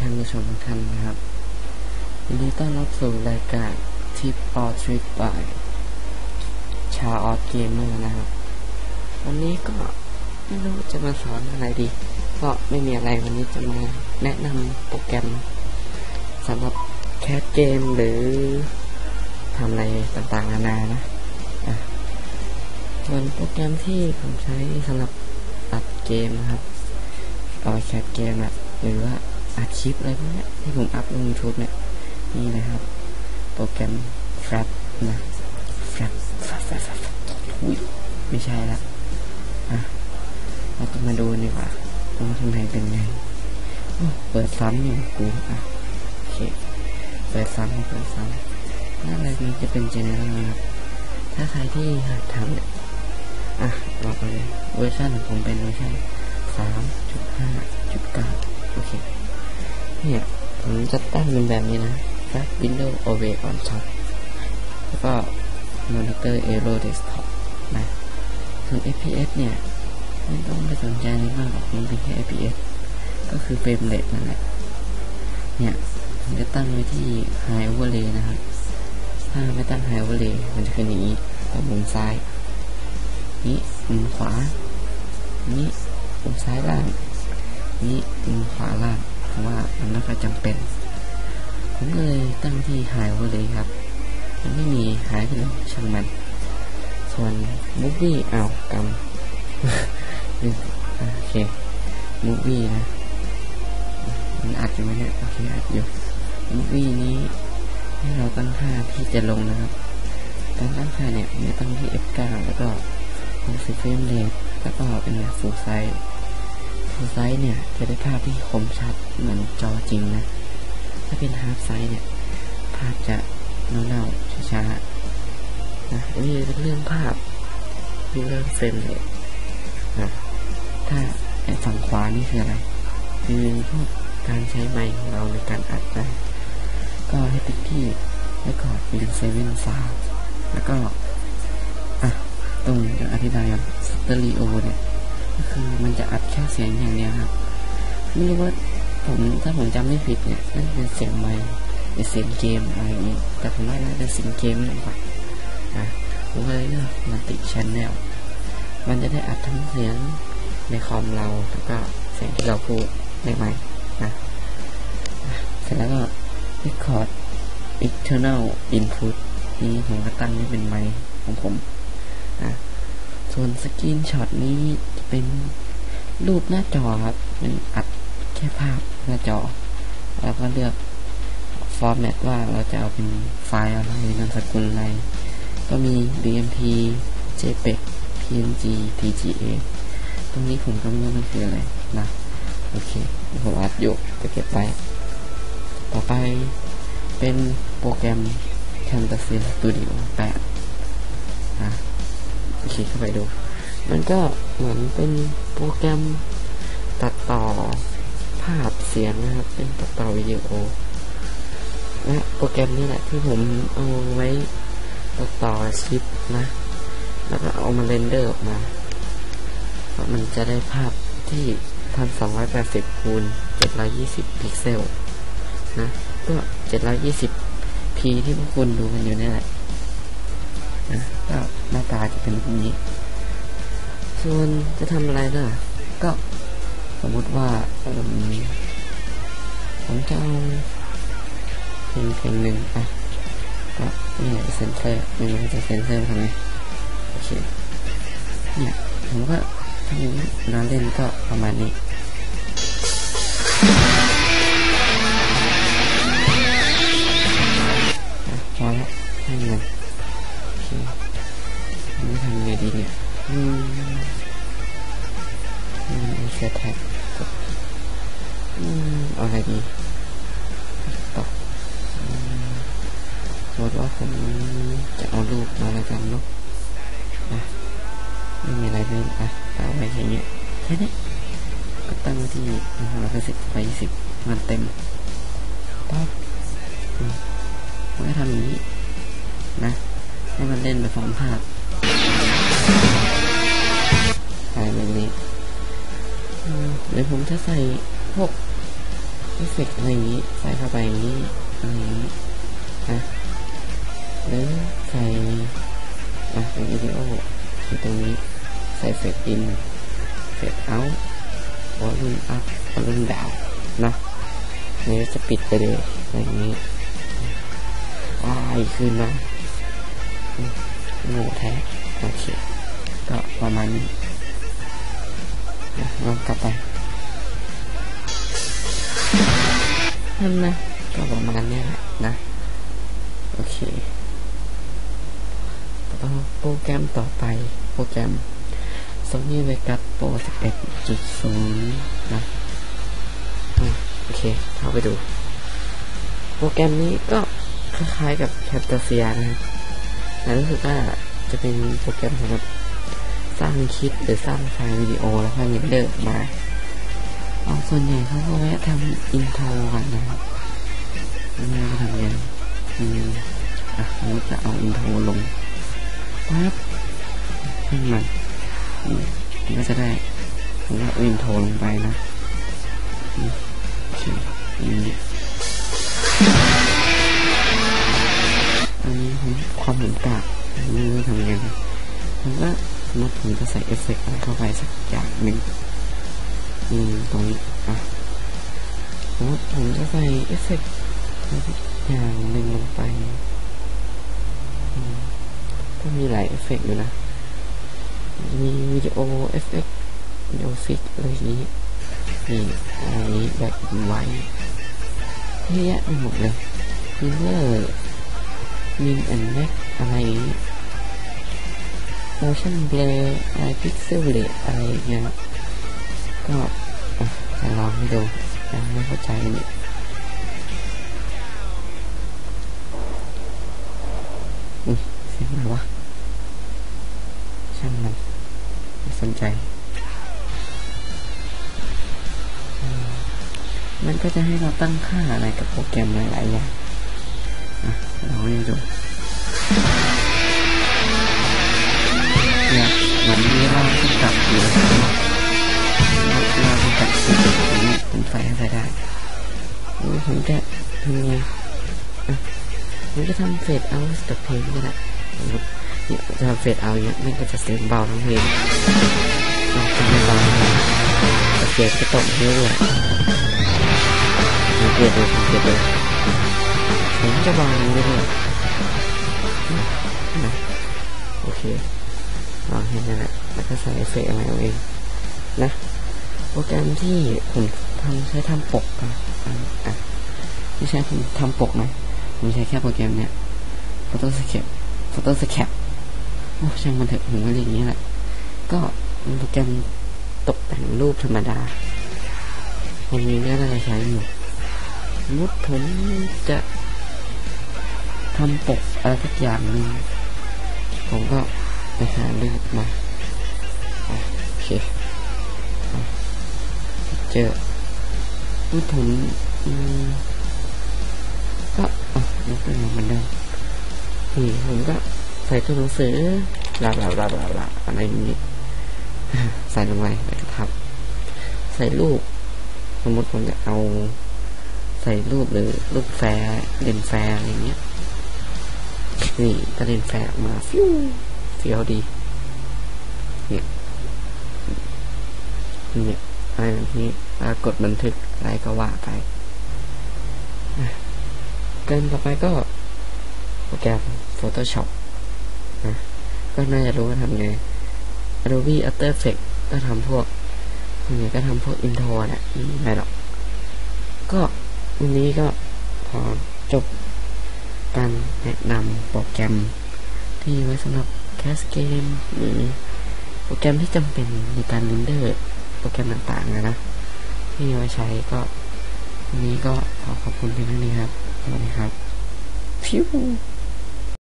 ท่านผู้ชมทุกท่านนะครับยินดีต้อนรับสู่รายการทิปออทริปบายชาออสเกมเมอร์นะครับ วันนี้ก็ไม่รู้จะมาสอนอะไรดี ก็ไม่มีอะไรวันนี้จะมาแนะนำโปรแกรมสำหรับแคสเกมหรือทำอะไรต่างๆนานานะะส่วนโปรแกรมที่ผมใช้สำหรับตัดเกมนะครับเอาแคสเกมอะหรือว่า อัดคลิปอะไรพวกนี้ที่ผมอัพลง YouTube เนี่ยนี่นะครับ โปรแกรม Frap นะ Frap Frap Frap Frap อุ้ยไม่ใช่ละอะเราก็มาดูดีกว่าว่าทำไมเป็นไงโอ้เปิดซ้ำอยู่กูอะโอเคเปิดซ้ำเปิดซ้ำหน้าแรนี้จะเป็น General นะครับถ้าใครที่หัดทำเนี่ยอะบอกเลยเวอร์ชันของผมเป็นเวอร์ชัน3.5.9โอเค เนี่ย ผมจะตั้งเป็นแบบนี้นะ Flat Window Away on Top แล้วก็ Monitor Aero Desktop นะส่วน FPS เนี่ย ไม่ต้องไปสนใจอะไรมากหรอกมันเป็นแค่ FPS ก็คือเฟรมเรทนั่นแหละ เนี่ยผมจะตั้งไว้ที่ High Overlay นะครับ ถ้าไม่ตั้ง High Overlay มันจะขึ้นอย่างนี้ตรงมุมซ้าย นี้มุมขวา นี้มุมซ้ายล่าง นี้มุมขวาล่าง เพราะว่ามันไม่ค่อยจำเป็น ผมก็เลยตั้งที่หายไว้เลยครับ มันไม่มีหายไปเลยช่างมัน ส่วนมูฟวี่อ้าวกำโอเคมูฟวี่นะมันอัดอยู่ไหมเนี่ยโอเคอัดอยู่มูฟวี่นี้ให้เราตั้งค่าที่จะลงนะครับการตั้งค่าเนี่ยผมจะตั้งที่ F9 แล้วก็ 60เฟรมเรทแล้วก็เป็นฟูลไซส์ ไซส์เนี่ยจะได้ภาพที่คมชัดเหมือนจอจริงนะ ถ้าเป็นฮาร์ฟไซส์เนี่ย ภาพจะเน่าๆช้าๆนะนี่เป็นเรื่องภาพเรื่องเฟรมเรทนะถ้าไอ้ฝั่งขวานี่คืออะไร คือพวกการใช้ไมค์ของเราในการอัดนะก็ให้ติดที่ไว้ก่อนเป็นเซเว่นซาวแล้วก็ อะ ตรงจะอธิบายกับสเตอริโอเนี่ย คือมันจะอัดแค่เสียงอย่างเดียวครับ ไม่รู้ว่าผมถ้าผมจำไม่ผิดเนี่ยนั่นเป็นเสียงไมค์เป็นเสียงเกมอะไรนี้แต่ผมว่าน่าจะเสียงเกมมากกว่าอะผมก็เลยเลือกมันติชันแนลมันจะได้อัดทั้งเสียงในคอมเราแล้วก็เสียงที่เราพูดในไมค์นะเสร็จแล้วก็ record external input นี่ผมก็ตั้งให้เป็นไมค์ของผมนะ ส่วนสกรีนช็อตนี้จะเป็นรูปหน้าจอครับเป็นอัดแค่ภาพหน้าจอ แล้วก็เลือกฟอร์แมตว่าเราจะเอาเป็นไฟล์อะไรนามสกุลอะไร ก็มี BMP JPEG PNG TGA ตรงนี้ผมก็ไม่รู้มันคืออะไรนะ โอเค ผมอัดอยู่จะเก็บไว้ต่อไปเป็นโปรแกรม Camtasia Studio 8นะ โอเคเข้าไปดู มันก็เหมือนเป็นโปรแกรมตัดต่อภาพเสียงนะครับ เป็นตัดต่อวิดีโอ และโปรแกรมนี้แหละที่ผมเอาไว้ตัดต่อคลิปนะ แล้วก็เอามาเรนเดอร์ออกมาเพราะมันจะได้ภาพที่1280คูณ720 พิกเซล นะ ก็ 720p ที่พวกคุณดูกันอยู่นี่แหละ หน้าตาจะเป็นแบบนี้ ส่วนจะทำอะไรล่ะ ก็สมมติว่าผมจะเอาเพลงเพลงหนึ่งอะก็เนี่ยเซนเซอร์ไม่ยจะเซนเซอร์ทำไมโอเคเนี่ยผมก็ทำอย่างนี้น้าเล่นก็ประมาณนี้ ไม่มีอะไรเลยอะเอาไว้อย่างเงี้ยแค่นี้ก็ตั้งไว้ที่หนึ่งร้อยสิบไปยี่สิบมันเต็มปั๊บอืมผมก็ทำอย่างนี้นะให้มันเล่นไปพร้อมภาพอะไรแบบนี้หรือผมจะใส่พวกเอฟเฟกต์อะไรอย่างนี้ ใส่เข้าไปอย่างนี้อะไรอย่างนี้นะหรือใส่อะเป็นวิดีโออยู่ตรงนี้ ใส่เฟดอินเฟดเอาวอลลุ่มอัพวอลลุ่มดาวนะนี่จะปิดไปเลยอะไรอย่างนี้ว้ายขึ้นมาโง่แท้โอเคก็ประมาณนี้ลองกลับไปนั่นนะก็ประมาณนี้แหละนะ โอเคต่อโปรแกรมต่อไปโปรแกรม Sony Vegas Pro 11.0 นะโอเคเข้าไปดู โปรแกรมนี้ก็คล้ายๆกับ Camtasia นะครับแต่รู้สึกว่าจะเป็นโปรแกรมสำหรับสร้างคลิปหรือสร้างไฟล์วิดีโอแล้วค่อยเรนเดอร์มาเอาส่วนใหญ่เขาก็แวะทำอินโทรกันนะครับไม่ทำยังอืมอะผมจะเอาอินโทรลงปั๊บให้มัน ผมก็จะได้ผมก็อินโทรลงไปนะอันนี้ผมความเห็นต่างไม่รู้ทำยังไงผมก็มมติผมจะใส่เอฟเฟกต์เข้าไปสักอย่างหนึ่งอืมตรงนี้อะสมผมจะใส่เอฟเฟกต์อย่างหนึ่งลงไปก็มีหลายเอฟเฟกต์อยู่นะ วิดีโอเอฟเฟกต์วิดีโอฟิกอะไรอย่างนี้นี่อะไรนี้แบบไว้เยอะแยะไปหมดเลยมิเลอร์มินแอนแม็กอะไรอย่างนี้ motion blur อะไร pixel rate อะไรอย่างเงี้ยก็จะลองให้ดูยังไม่เข้าใจนี่เสียงอะไรวะ ช่างมันไม่สนใจ มันก็จะให้เราตั้งค่าอะไรกับโปรแกรมหลายๆอย่างอะลองให้ดูเนี่ยเหมือนมีเราที่กลับอยู่เราที่กลับอยู่ผมผมใส่ให้ได้ผมจะทำไงอะผมจะทำเฟดเอาสกับเพลงก็ได้ เนี่ยจะทำเฟดเอาเนี้ยมันก็จะเสียงเบาทั้งเพลงเราทำเบาเสียงก็ตกเรื่อยๆสังเกตดูสังเกตดูผมจะเบาลงเรื่อยๆโอเคลองเห็นนั่นแหละแล้วก็ใส่เอฟเฟกต์อะไรเอาเองนะโปรแกรมที่ผมทำใช้ทำปกอะอะไม่ใช่ผมทำปกนะผมใช้แค่โปรแกรมเนี้ย Photoshop Photoshop อ้ช่างมันเถอะผมก็เรียกอย่างนี้แหละ ก็โปรแกรมตกแต่งรูปธรรมดาผมมีก็น่าจะใช้อยู่มมติผมจะทำปกอะไรสักอย่างหนึ่งผมก็ไปหารูปมาโอเคเจอรูปผมก็อะยกตัวอย่างเหมือนเดิมนี่ผมก็ ใส่ตัวหนังสือลาบลาบลาบลาบลาอะไรอย่างนี้ ใส่ลงไปแล้วก็ทับ ใส่รูป สมมติผมจะเอา ใส่รูปหรือรูปแฟร์เด่นแฟร์อะไรเงี้ย นี่ก็เด่นแฟร์มาฟิวเฟี้ยวดี เนี่ยเนี่ยอะไรนี้กดบันทึกอะไรก็ว่าไปเกินต่อไปก็โปรแกรม Photoshop ก็น่าจะรู้ว่าทำไง Adobe After Effects ก็ทำพวกนี่ก็ทำพวกอินโทรแหละไม่หรอก ก็วันนี้ก็พอจบการแนะนำโปรแกรมที่ไว้สำหรับแคสเกมหรือโปรแกรมที่จำเป็นในการเรนเดอร์โปรแกรมต่างๆนะนะที่ไว้ใช้ก็วันนี้ก็ขอขอบคุณเพียงเท่านี้ครับสวัสดีครับ พิว